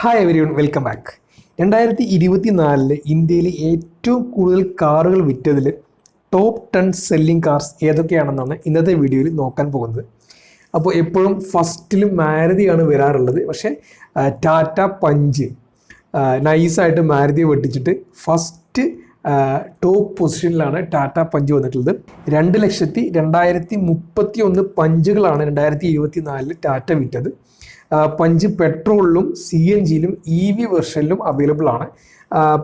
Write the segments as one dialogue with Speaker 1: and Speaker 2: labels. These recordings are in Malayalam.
Speaker 1: ഹായ് എവരി വെൽക്കം ബാക്ക് രണ്ടായിരത്തി ഇരുപത്തി നാലിൽ ഇന്ത്യയിലെ ഏറ്റവും കൂടുതൽ കാറുകൾ വിറ്റതിൽ ടോപ്പ് ടെൻ സെല്ലിംഗ് കാർസ് ഏതൊക്കെയാണെന്നാണ് ഇന്നത്തെ വീഡിയോയിൽ നോക്കാൻ പോകുന്നത്. അപ്പോൾ എപ്പോഴും ഫസ്റ്റിൽ മാരുതിയാണ് വരാറുള്ളത്. പക്ഷേ ടാറ്റ പഞ്ച് നൈസായിട്ട് മാരുതിയെ വെട്ടിച്ചിട്ട് ഫസ്റ്റ് ടോപ്പ് പൊസിഷനിലാണ് ടാറ്റ പഞ്ച് വന്നിട്ടുള്ളത്. രണ്ട് ലക്ഷത്തി രണ്ടായിരത്തി മുപ്പത്തി ഒന്ന് പഞ്ചുകളാണ് രണ്ടായിരത്തി ഇരുപത്തി നാലിൽ ടാറ്റ വിറ്റത്. പഞ്ച് പെട്രോളിലും സി എൻ ജിയിലും ഇ വി വെർഷനിലും അവൈലബിൾ ആണ്.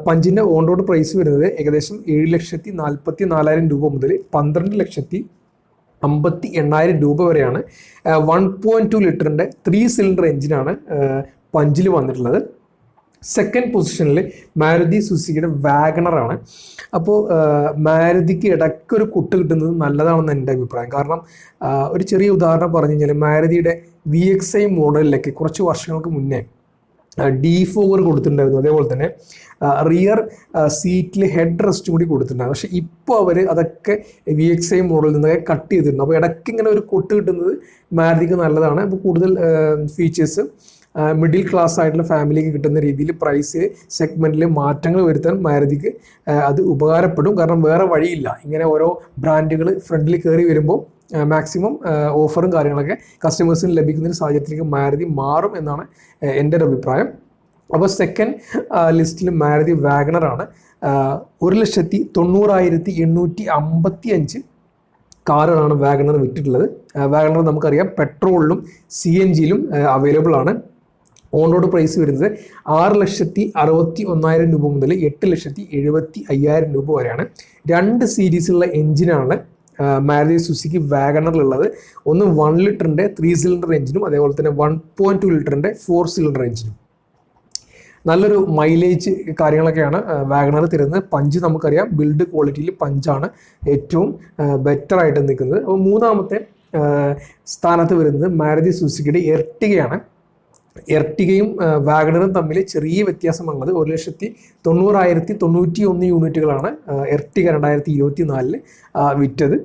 Speaker 1: പഞ്ചിന്റെ ഓൺ റോഡ് പ്രൈസ് വരുന്നത് ഏകദേശം ഏഴ് ലക്ഷത്തി നാൽപ്പത്തി നാലായിരം രൂപ മുതൽ പന്ത്രണ്ട് ലക്ഷത്തി അമ്പത്തി എണ്ണായിരം രൂപ വരെയാണ് വൺ പോയിന്റ് ടു ലിറ്ററിന്റെ ത്രീ സിലിണ്ടർ എഞ്ചിനാണ് പഞ്ചിൽ വന്നിട്ടുള്ളത്. സെക്കൻഡ് പൊസിഷനിൽ മാരുതി സുസുക്കിയുടെ വാഗണറാണ് അപ്പോൾ മാരുതിക്ക് ഇടയ്ക്കൊരു കുട്ട് കിട്ടുന്നത് നല്ലതാണെന്ന് എന്റെ അഭിപ്രായം. കാരണം ഒരു ചെറിയ ഉദാഹരണം പറഞ്ഞു കഴിഞ്ഞാൽ മാരുതിയുടെ വി എക്സ് ഐ മോഡലിലേക്ക് കുറച്ച് വർഷങ്ങൾക്ക് മുന്നേ ഡി ഫോർ കൊടുത്തിട്ടുണ്ടായിരുന്നു. അതേപോലെ തന്നെ റിയർ സീറ്റിൽ ഹെഡ് റെസ്റ്റ് കൂടി കൊടുത്തിട്ടുണ്ടായിരുന്നു. പക്ഷേ ഇപ്പോൾ അവർ അതൊക്കെ വി എക്സ് ഐ മോഡലിൽ നിന്നൊക്കെ കട്ട് ചെയ്തിട്ടുണ്ട്. അപ്പോൾ ഇടയ്ക്ക് ഇങ്ങനെ ഒരു കൊട്ട് കിട്ടുന്നത് മാരുതിക്ക് നല്ലതാണ്. അപ്പോൾ കൂടുതൽ ഫീച്ചേഴ്സ് മിഡിൽ ക്ലാസ് ആയിട്ടുള്ള ഫാമിലിക്ക് കിട്ടുന്ന രീതിയിൽ പ്രൈസ് സെഗ്മെന്റിൽ മാറ്റങ്ങൾ വരുത്താൻ മാരുതിക്ക് അത് ഉപകാരപ്പെടും. കാരണം വേറെ വഴിയില്ല. ഇങ്ങനെ ഓരോ ബ്രാൻഡുകൾ ഫ്രണ്ടിൽ കയറി വരുമ്പോൾ മാക്സിമം ഓഫറും കാര്യങ്ങളൊക്കെ കസ്റ്റമേഴ്സിന് ലഭിക്കുന്ന ഒരു സാഹചര്യത്തിലേക്ക് മാരുതി മാറും എന്നാണ് എന്റെ ഒരു അഭിപ്രായം. അപ്പോൾ സെക്കൻഡ് ലിസ്റ്റിൽ മാരുതി വാഗണറാണ് ഒരു ലക്ഷത്തി തൊണ്ണൂറായിരത്തി എണ്ണൂറ്റി അമ്പത്തി അഞ്ച് കാറുകളാണ് വാഗണർ വിറ്റിട്ടുള്ളത്. വാഗണർ നമുക്കറിയാം പെട്രോളിലും സി എൻ ജിയിലും അവൈലബിൾ ആണ്. ഓൺ റോഡ് പ്രൈസ് വരുന്നത് ആറ് ലക്ഷത്തി അറുപത്തി ഒന്നായിരം രൂപ മുതൽ എട്ട് ലക്ഷത്തി എഴുപത്തി അയ്യായിരം രൂപ വരെയാണ്. രണ്ട് സീരീസിലുള്ള എഞ്ചിനാണ് മാരുതി സുസുക്കി വാഗണറിലുള്ളത്. ഒന്ന് വൺ ലിറ്ററിന്റെ ത്രീ സിലിണ്ടർ എഞ്ചിനും അതേപോലെ തന്നെ വൺ പോയിന്റ് ടു ലിറ്ററിന്റെ ഫോർ സിലിണ്ടർ എഞ്ചിനും നല്ലൊരു മൈലേജ് കാര്യങ്ങളൊക്കെയാണ് വാഗണർ തരുന്നത്. പഞ്ച് നമുക്കറിയാം ബിൽഡ് ക്വാളിറ്റിയിൽ പഞ്ചാണ് ഏറ്റവും ബെറ്റർ ആയിട്ട് നിൽക്കുന്നത്. അപ്പോൾ മൂന്നാമത്തെ സ്ഥാനത്ത് വരുന്നത് മാരുതി സുസുക്കിയുടെ എർട്ടികയാണ് എർട്ടികയും വാഗണറും തമ്മിൽ ചെറിയ വ്യത്യാസമുള്ളത് ഒരു ലക്ഷത്തി തൊണ്ണൂറായിരത്തി തൊണ്ണൂറ്റി ഒന്ന് യൂണിറ്റുകളാണ് എർട്ടിക രണ്ടായിരത്തി ഇരുപത്തി നാലിൽ വിറ്റത്.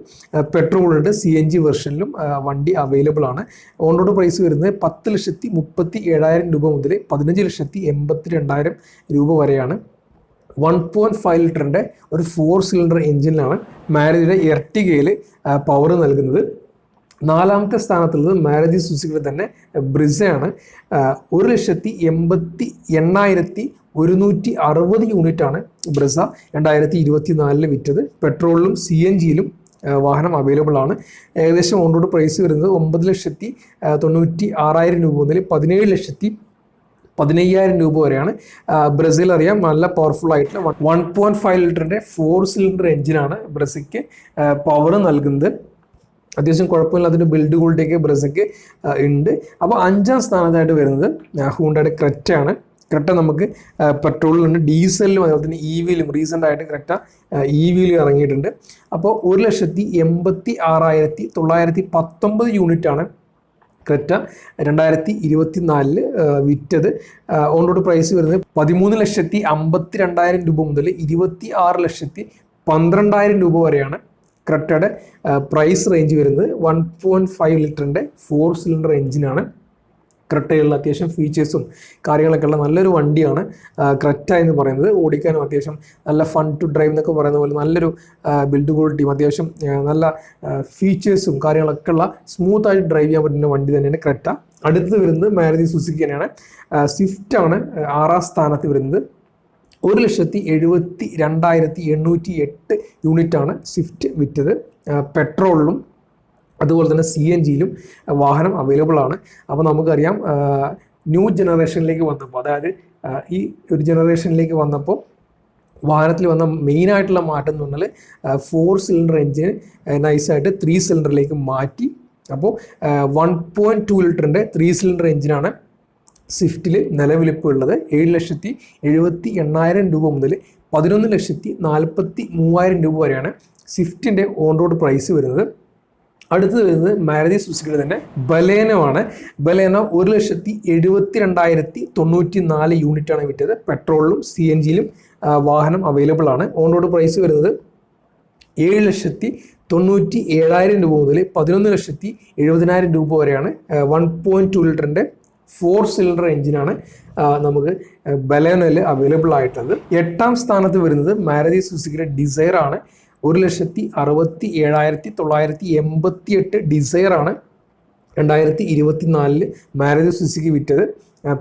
Speaker 1: പെട്രോളുണ്ട് സി എൻ ജി വെർഷനിലും വണ്ടി അവൈലബിൾ ആണ്. ഓൺ റോഡ് പ്രൈസ് വരുന്നത് പത്ത് ലക്ഷത്തി മുപ്പത്തി ഏഴായിരം രൂപ മുതൽ പതിനഞ്ച് ലക്ഷത്തി എൺപത്തി രണ്ടായിരം രൂപ വരെയാണ്. വൺ പോയിന്റ് ഫൈവ് ലിറ്ററിന്റെ ഒരു ഫോർ സിലിണ്ടർ എഞ്ചിനാണ് മാരുതിയുടെ എർട്ടികയിൽ പവർ നൽകുന്നത്. നാലാമത്തെ സ്ഥാനത്തുള്ളത് മാരുതി സുസുക്കിയുടെ തന്നെ ബ്രിസയാണ്. ഒരു ലക്ഷത്തി എൺപത്തി എണ്ണായിരത്തി ഒരുന്നൂറ്റി അറുപത് യൂണിറ്റാണ് ബ്രിസ രണ്ടായിരത്തി ഇരുപത്തി നാലിൽ വിറ്റത്. പെട്രോളിലും സി എൻ ജിയിലും വാഹനം അവൈലബിൾ ആണ്. ഏകദേശം ഓൺറോഡ് പ്രൈസ് വരുന്നത് ഒമ്പത് ലക്ഷത്തി തൊണ്ണൂറ്റി ആറായിരം രൂപ മുതൽ പതിനേഴ് ലക്ഷത്തി പതിനയ്യായിരം രൂപ വരെയാണ്. ബ്രസീൽ അറിയാം നല്ല പവർഫുൾ ആയിട്ടുള്ള വൺ പോയിന്റ് ഫൈവ് ലിറ്ററിന്റെ ഫോർ സിലിണ്ടർ എഞ്ചിനാണ് ബ്രസയ്ക്ക് പവർ നൽകുന്നത്. അത്യാവശ്യം കുഴപ്പമില്ലാത്തൊരു ബിൽഡ് ക്വാളിറ്റിയൊക്കെ ബ്രസയ്ക്ക് ഉണ്ട്. അപ്പോൾ അഞ്ചാം സ്ഥാനത്തായിട്ട് വരുന്നത് ഹൂണ്ടയുടെ ക്രെറ്റയാണ് ക്രെറ്റ നമുക്ക് പെട്രോളിലുണ്ട് ഡീസലിലും അതുപോലെ തന്നെ ഇ വിയിലും റീസെന്റ് ആയിട്ട് ക്രെറ്റ ഇ വിയിലും ഇറങ്ങിയിട്ടുണ്ട്. അപ്പോൾ ഒരു ലക്ഷത്തി എൺപത്തി ആറായിരത്തി തൊള്ളായിരത്തി പത്തൊമ്പത് യൂണിറ്റാണ് ക്രെറ്റ രണ്ടായിരത്തി ഇരുപത്തി നാലിൽ വിറ്റത്. ഓൺ റോഡ് പ്രൈസ് വരുന്നത് പതിമൂന്ന് ലക്ഷത്തി അമ്പത്തി രണ്ടായിരം രൂപ മുതൽ ഇരുപത്തി ആറ് ലക്ഷത്തി പന്ത്രണ്ടായിരം രൂപ വരെയാണ്. ക്രെറ്റയുടെ പ്രൈസ് റേഞ്ച് വരുന്നത് വൺ പോയിന്റ് ഫൈവ് ലിറ്ററിന്റെ ഫോർ സിലിണ്ടർ എഞ്ചിനാണ് ക്രെറ്റയുള്ള അത്യാവശ്യം ഫീച്ചേഴ്സും കാര്യങ്ങളൊക്കെ ഉള്ള നല്ലൊരു വണ്ടിയാണ് ക്രെറ്റ എന്ന് പറയുന്നത്. ഓടിക്കാനും അത്യാവശ്യം നല്ല ഫൺ ടു ഡ്രൈവ് എന്നൊക്കെ പറയുന്ന പോലെ നല്ലൊരു ബിൽഡ് ക്വാളിറ്റിയും അത്യാവശ്യം നല്ല ഫീച്ചേഴ്സും കാര്യങ്ങളൊക്കെ ഉള്ള സ്മൂത്ത് ആയിട്ട് ഡ്രൈവ് ചെയ്യാൻ പറ്റുന്ന വണ്ടി തന്നെയാണ് ക്രെറ്റ അടുത്തത് വരുന്നത് മാരുതി സുസുക്കി തന്നെയാണ്. സ്വിഫ്റ്റാണ് ആറാം സ്ഥാനത്ത് വരുന്നത്. ഒരു ലക്ഷത്തി എഴുപത്തി രണ്ടായിരത്തി എണ്ണൂറ്റി എട്ട് യൂണിറ്റാണ് സ്വിഫ്റ്റ് വിറ്റത്. പെട്രോളിലും അതുപോലെ തന്നെ സി എൻ ജിയിലും വാഹനം അവൈലബിൾ ആണ്. അപ്പോൾ നമുക്കറിയാം ന്യൂ ജനറേഷനിലേക്ക് വന്നപ്പോൾ അതായത് ഈ ഒരു ജനറേഷനിലേക്ക് വന്നപ്പോൾ വാഹനത്തിൽ വന്ന മെയിനായിട്ടുള്ള മാറ്റം എന്ന് പറഞ്ഞാൽ ഫോർ സിലിണ്ടർ എഞ്ചിന് നൈസായിട്ട് ത്രീ സിലിണ്ടറിലേക്ക് മാറ്റി. അപ്പോൾ വൺ പോയിന്റ് ടു ലിറ്ററിന്റെ ത്രീ സിലിണ്ടർ എഞ്ചിനാണ് സ്വിഫ്റ്റിൽ നിലവിലിപ്പോൾ ഉള്ളത് ഏഴ് ലക്ഷത്തി എഴുപത്തി എണ്ണായിരം രൂപ മുതൽ പതിനൊന്ന് ലക്ഷത്തി നാൽപ്പത്തി മൂവായിരം രൂപ വരെയാണ് സ്വിഫ്റ്റിന്റെ ഓൺ റോഡ് പ്രൈസ് വരുന്നത്. അടുത്തത് വരുന്നത് മാരുതി സുസുക്കിയുടെ തന്നെ ബലേനോ ആണ് ബലേനോ ഒരു ലക്ഷത്തി എഴുപത്തി രണ്ടായിരത്തി തൊണ്ണൂറ്റി നാല് യൂണിറ്റാണ് വിറ്റത്. പെട്രോളിലും സി എൻ ജിയിലും വാഹനം അവൈലബിൾ ആണ്. ഓൺ റോഡ് പ്രൈസ് വരുന്നത് ഏഴ് ലക്ഷത്തി തൊണ്ണൂറ്റി ഏഴായിരം രൂപ മുതൽ പതിനൊന്ന് ലക്ഷത്തി എഴുപതിനായിരം രൂപ വരെയാണ് വൺ പോയിന്റ് ടു ലിറ്ററിന്റെ ഫോർ സിലിണ്ടർ എഞ്ചിനാണ് നമുക്ക് ബലേനോയിൽ അവൈലബിൾ ആയിട്ടുള്ളത്. എട്ടാം സ്ഥാനത്ത് വരുന്നത് മാരുതി സുസുക്കിയുടെ ഡിസൈർ ആണ്. ഒരു ലക്ഷത്തി അറുപത്തി ഏഴായിരത്തി തൊള്ളായിരത്തി എൺപത്തി എട്ട് ഡിസൈർ ആണ്. രണ്ടായിരത്തി ഇരുപത്തി നാലിൽ മാരുതി സുസുക്കി വിറ്റത്.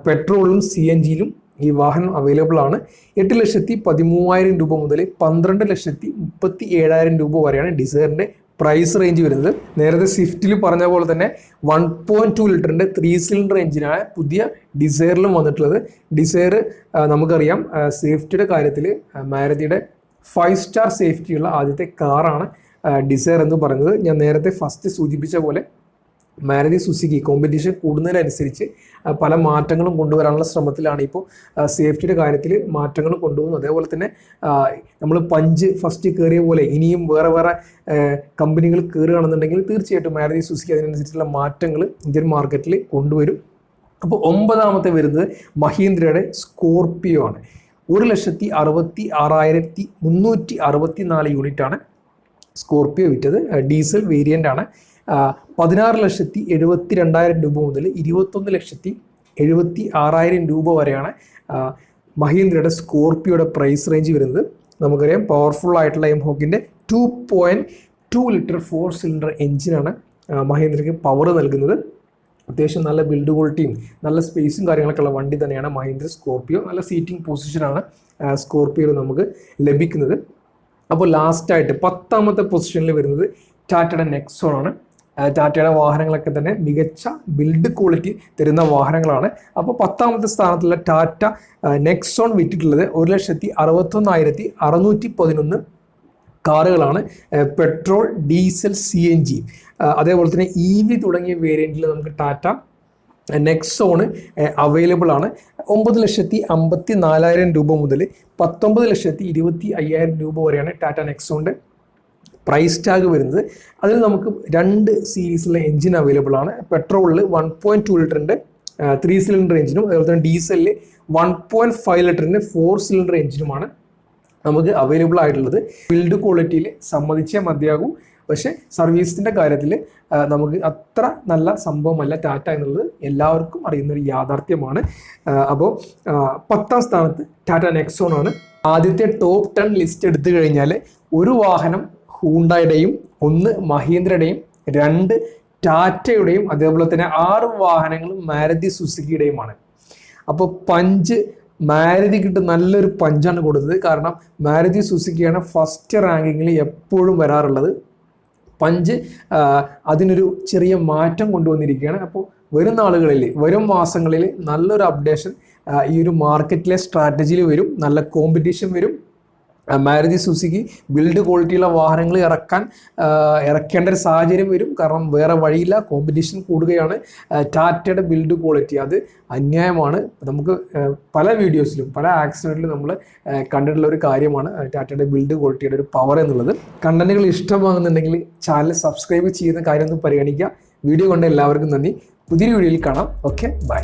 Speaker 1: പെട്രോളും സി എൻ ജിയിലും ഈ വാഹനം അവൈലബിൾ ആണ്. എട്ട് ലക്ഷത്തി പതിമൂവായിരം രൂപ മുതൽ പന്ത്രണ്ട് ലക്ഷത്തി മുപ്പത്തി ഏഴായിരം രൂപ വരെയാണ് ഡിസൈറിന്റെ പ്രൈസ് റേഞ്ച് വരുന്നത്. നേരത്തെ സ്വിഫ്റ്റിൽ പറഞ്ഞ പോലെ തന്നെ വൺ പോയിന്റ് ടു ലിറ്ററിന്റെ ത്രീ സിലിണ്ടർ എഞ്ചിനാണ് പുതിയ ഡിസൈറിലും വന്നിട്ടുള്ളത്. ഡിസൈർ നമുക്കറിയാം സേഫ്റ്റിയുടെ കാര്യത്തിൽ മാരുതിയുടെ ഫൈവ് സ്റ്റാർ സേഫ്റ്റിയുള്ള ആദ്യത്തെ കാറാണ് ഡിസൈർ എന്ന് പറയുന്നത്. ഞാൻ നേരത്തെ ഫസ്റ്റ് സൂചിപ്പിച്ച പോലെ മാരുതി സുസുക്കി കോമ്പറ്റീഷൻ കൂടുന്നതിനനുസരിച്ച് പല മാറ്റങ്ങളും കൊണ്ടുവരാനുള്ള ശ്രമത്തിലാണ് ഇപ്പോൾ സേഫ്റ്റിയുടെ കാര്യത്തിൽ മാറ്റങ്ങൾ കൊണ്ടുപോകുന്നത്. അതേപോലെ തന്നെ നമ്മൾ പഞ്ച് ഫസ്റ്റ് കയറിയ പോലെ ഇനിയും വേറെ വേറെ കമ്പനികൾ കയറുകയാണെന്നുണ്ടെങ്കിൽ തീർച്ചയായിട്ടും മാരുതി സുസുക്കി അതിനനുസരിച്ചുള്ള മാറ്റങ്ങൾ ഇന്ത്യൻ മാർക്കറ്റിൽ കൊണ്ടുവരും. അപ്പോൾ ഒമ്പതാമത്തെ വരുന്നത് മഹീന്ദ്രയുടെ സ്കോർപിയോ ആണ്. ഒരു ലക്ഷത്തി അറുപത്തി ആറായിരത്തി മുന്നൂറ്റി അറുപത്തി നാല് യൂണിറ്റാണ് സ്കോർപിയോ വിറ്റത്. ഡീസൽ വേരിയന്റ് ആണ്. പതിനാറ് ലക്ഷത്തി എഴുപത്തി രണ്ടായിരം രൂപ മുതൽ ഇരുപത്തൊന്ന് ലക്ഷത്തി എഴുപത്തി ആറായിരം രൂപ വരെയാണ് മഹീന്ദ്രയുടെ സ്കോർപ്പിയോയുടെ പ്രൈസ് റേഞ്ച് വരുന്നത്. നമുക്കറിയാം പവർഫുൾ ആയിട്ടുള്ള M ഹോക്കിന്റെ two point two litre four cylinder എഞ്ചിനാണ് മഹീന്ദ്രയ്ക്ക് പവർ നൽകുന്നത്. അത്യാവശ്യം നല്ല ബിൽഡ് ക്വാളിറ്റിയും നല്ല സ്പേസും കാര്യങ്ങളൊക്കെ ഉള്ള വണ്ടി തന്നെയാണ് മഹീന്ദ്ര സ്കോർപ്പിയോ നല്ല സീറ്റിംഗ് പൊസിഷനാണ് സ്കോർപിയോ നമുക്ക് ലഭിക്കുന്നത്. അപ്പോൾ ലാസ്റ്റായിട്ട് പത്താമത്തെ പൊസിഷനിൽ വരുന്നത് ടാറ്റയുടെ നെക്സോൺ ആണ്. ടാറ്റയുടെ വാഹനങ്ങളൊക്കെ തന്നെ മികച്ച ബിൽഡ് ക്വാളിറ്റി തരുന്ന വാഹനങ്ങളാണ്. അപ്പോൾ പത്താമത്തെ സ്ഥാനത്തുള്ള ടാറ്റ നെക്സോൺ വിറ്റിട്ടുള്ളത് ഒരു ലക്ഷത്തി അറുപത്തൊന്നായിരത്തി അറുന്നൂറ്റി പതിനൊന്ന് കാറുകളാണ്. Petrol diesel C N G അതേപോലെ തന്നെ ഇ വി തുടങ്ങിയ വേരിയന്റിൽ നമുക്ക് ടാറ്റ നെക്സോണ് അവൈലബിൾ ആണ്. ഒമ്പത് ലക്ഷത്തി അമ്പത്തി നാലായിരം രൂപ മുതൽ പത്തൊമ്പത് ലക്ഷത്തി ഇരുപത്തി അയ്യായിരം രൂപ വരെയാണ് ടാറ്റ നെക്സോണിന്റെ പ്രൈസ് ടാഗ് വരുന്നത്. അതിൽ നമുക്ക് രണ്ട് സീരീസിലെ എഞ്ചിൻ അവൈലബിൾ ആണ്. പെട്രോളിൽ വൺ പോയിന്റ് ടു ലിറ്ററിന്റെ ത്രീ സിലിണ്ടർ എഞ്ചിനും അതുപോലെ തന്നെ ഡീസലിൽ വൺ പോയിന്റ് ഫൈവ് ലിറ്ററിന്റെ ഫോർ സിലിണ്ടർ എഞ്ചിനുമാണ് നമുക്ക് അവൈലബിൾ ആയിട്ടുള്ളത്. ബിൽഡ് ക്വാളിറ്റിയിൽ സമ്മതിച്ചേ മതിയാകൂ. പക്ഷേ സർവീസിന്റെ കാര്യത്തിൽ നമുക്ക് അത്ര നല്ല സംഭവമല്ല ടാറ്റ എന്നുള്ളത് എല്ലാവർക്കും അറിയുന്ന ഒരു യാഥാർത്ഥ്യമാണ് അപ്പോൾ പത്താം സ്ഥാനത്ത് ടാറ്റ നെക്സോൺ ആണ്. ആദ്യത്തെ ടോപ്പ് ടെൻ ലിസ്റ്റ് എടുത്തു കഴിഞ്ഞാൽ ഒരു വാഹനം ഹൂണ്ടായുടെയും ഒന്ന് മഹീന്ദ്രയുടെയും രണ്ട് ടാറ്റയുടെയും അതേപോലെ തന്നെ ആറ് വാഹനങ്ങളും മാരുതി സുസുക്കിയുടെയുമാണ്. അപ്പോൾ പഞ്ച് മാരുതിക്കിട്ട് നല്ലൊരു പഞ്ചാണ് കൊടുത്തത്. കാരണം മാരുതി സുസുക്കിയാണ് ഫസ്റ്റ് റാങ്കിങ്ങിൽ എപ്പോഴും വരാറുള്ളത്. പഞ്ച് അതിനൊരു ചെറിയ മാറ്റം കൊണ്ടുവന്നിരിക്കുകയാണ്. അപ്പോൾ വരും നാളുകളിൽ വരും മാസങ്ങളിൽ നല്ലൊരു അപ്ഡേഷൻ ഈ ഒരു മാർക്കറ്റിലെ സ്ട്രാറ്റജിയിൽ വരും നല്ല കോമ്പറ്റീഷൻ വരും. മാരുതി സുസുക്കി ബിൽഡ് ക്വാളിറ്റിയുള്ള വാഹനങ്ങൾ ഇറക്കാൻ ഇറക്കേണ്ട ഒരു സാഹചര്യം വരും. കാരണം വേറെ വഴിയില്ല കോമ്പറ്റീഷൻ കൂടുകയാണ്. ടാറ്റയുടെ ബിൽഡ് ക്വാളിറ്റി അത് അന്യായമാണ്. നമുക്ക് പല വീഡിയോസിലും പല ആക്സിഡന്റിലും നമ്മൾ കണ്ടിട്ടുള്ള ഒരു കാര്യമാണ് ടാറ്റയുടെ ബിൽഡ് ക്വാളിറ്റിയുടെ ഒരു പവർ എന്നുള്ളത്. കണ്ടന്റുകൾ ഇഷ്ടമാകുന്നുണ്ടെങ്കിൽ ചാനൽ സബ്സ്ക്രൈബ് ചെയ്യുന്ന കാര്യം ഒന്ന് പരിഗണിക്കുക. വീഡിയോ കണ്ട എല്ലാവർക്കും നന്ദി. പുതിയൊരു വീഡിയോയിൽ കാണാം. Okay bye